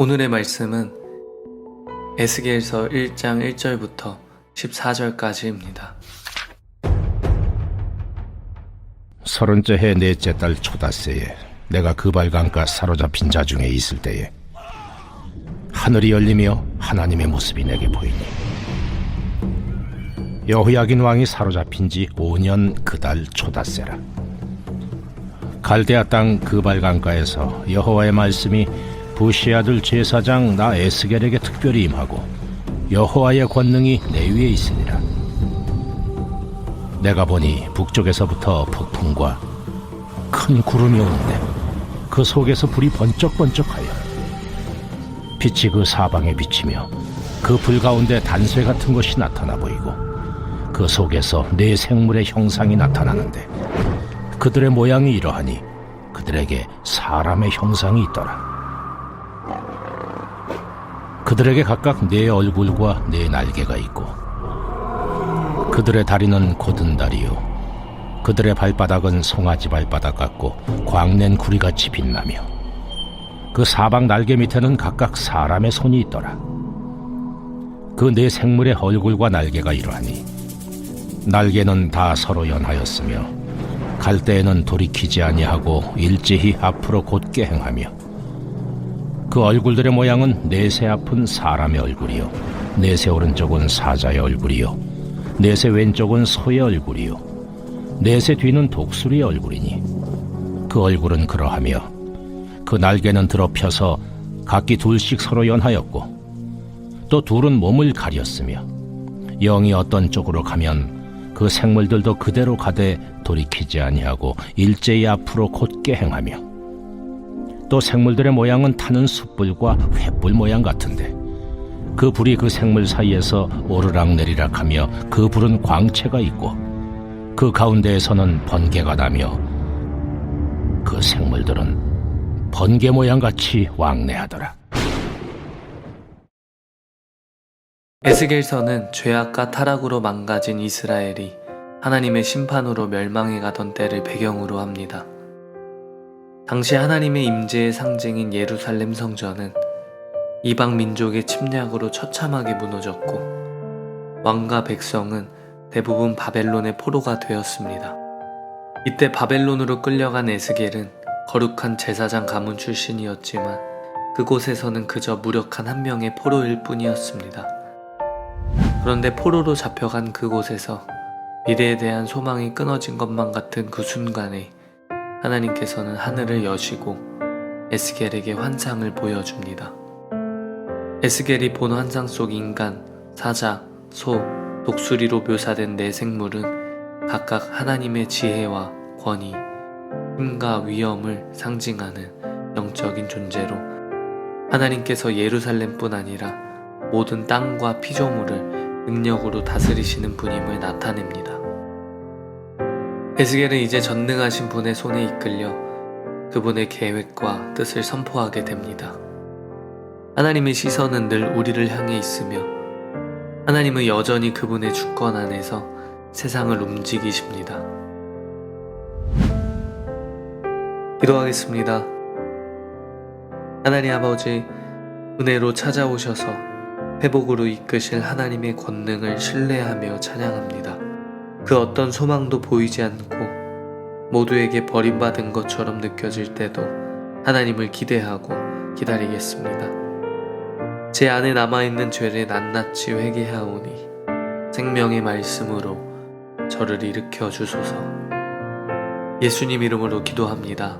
오늘의 말씀은 에스겔서 1장 1절부터 14절까지입니다. 서른째 해 넷째 달 초다새에 내가 그발강가 사로잡힌 자 중에 있을 때에 하늘이 열리며 하나님의 모습이 내게 보이니 여호야긴 왕이 사로잡힌 지 5년 그 달 초다새라 갈대아 땅 그발강가에서 여호와의 말씀이 부시 아들 제사장 나 에스겔에게 특별히 임하고 여호와의 권능이 내 위에 있으니라. 내가 보니 북쪽에서부터 폭풍과 큰 구름이 오는데 그 속에서 불이 번쩍번쩍하여 빛이 그 사방에 비치며 그 불 가운데 단쇠 같은 것이 나타나 보이고 그 속에서 네 생물의 형상이 나타나는데 그들의 모양이 이러하니 그들에게 사람의 형상이 있더라 그들에게 각각 네 얼굴과 네 날개가 있고 그들의 다리는 곧은 다리요. 그들의 발바닥은 송아지 발바닥 같고 광낸 구리같이 빛나며 그 사방 날개 밑에는 각각 사람의 손이 있더라. 그 네 생물의 얼굴과 날개가 이러하니 날개는 다 서로 연하였으며 갈 때에는 돌이키지 아니하고 일제히 앞으로 곧게 행하며 그 얼굴들의 모양은 내세 앞은 사람의 얼굴이요. 내세 오른쪽은 사자의 얼굴이요. 내세 왼쪽은 소의 얼굴이요. 내세 뒤는 독수리의 얼굴이니 그 얼굴은 그러하며 그 날개는 드러펴서 각기 둘씩 서로 연하였고 또 둘은 몸을 가렸으며 영이 어떤 쪽으로 가면 그 생물들도 그대로 가되 돌이키지 아니하고 일제히 앞으로 곧게 행하며 또 생물들의 모양은 타는 숯불과 횃불 모양 같은데 그 불이 그 생물 사이에서 오르락 내리락 하며 그 불은 광채가 있고 그 가운데에서는 번개가 나며 그 생물들은 번개 모양 같이 왕래하더라. 에스겔서는 죄악과 타락으로 망가진 이스라엘이 하나님의 심판으로 멸망해 가던 때를 배경으로 합니다. 당시 하나님의 임재의 상징인 예루살렘 성전은 이방 민족의 침략으로 처참하게 무너졌고 왕과 백성은 대부분 바벨론의 포로가 되었습니다. 이때 바벨론으로 끌려간 에스겔은 거룩한 제사장 가문 출신이었지만 그곳에서는 그저 무력한 한 명의 포로일 뿐이었습니다. 그런데 포로로 잡혀간 그곳에서 미래에 대한 소망이 끊어진 것만 같은 그 순간에 하나님께서는 하늘을 여시고 에스겔에게 환상을 보여줍니다. 에스겔이 본 환상 속 인간, 사자, 소, 독수리로 묘사된 네 생물은 각각 하나님의 지혜와 권위, 힘과 위엄을 상징하는 영적인 존재로 하나님께서 예루살렘뿐 아니라 모든 땅과 피조물을 능력으로 다스리시는 분임을 나타냅니다. 에스겔은 이제 전능하신 분의 손에 이끌려 그분의 계획과 뜻을 선포하게 됩니다. 하나님의 시선은 늘 우리를 향해 있으며 하나님은 여전히 그분의 주권 안에서 세상을 움직이십니다. 기도하겠습니다. 하나님 아버지, 은혜로 찾아오셔서 회복으로 이끄실 하나님의 권능을 신뢰하며 찬양합니다. 그 어떤 소망도 보이지 않고 모두에게 버림받은 것처럼 느껴질 때도 하나님을 기대하고 기다리겠습니다. 제 안에 남아있는 죄를 낱낱이 회개하오니 생명의 말씀으로 저를 일으켜 주소서. 예수님 이름으로 기도합니다.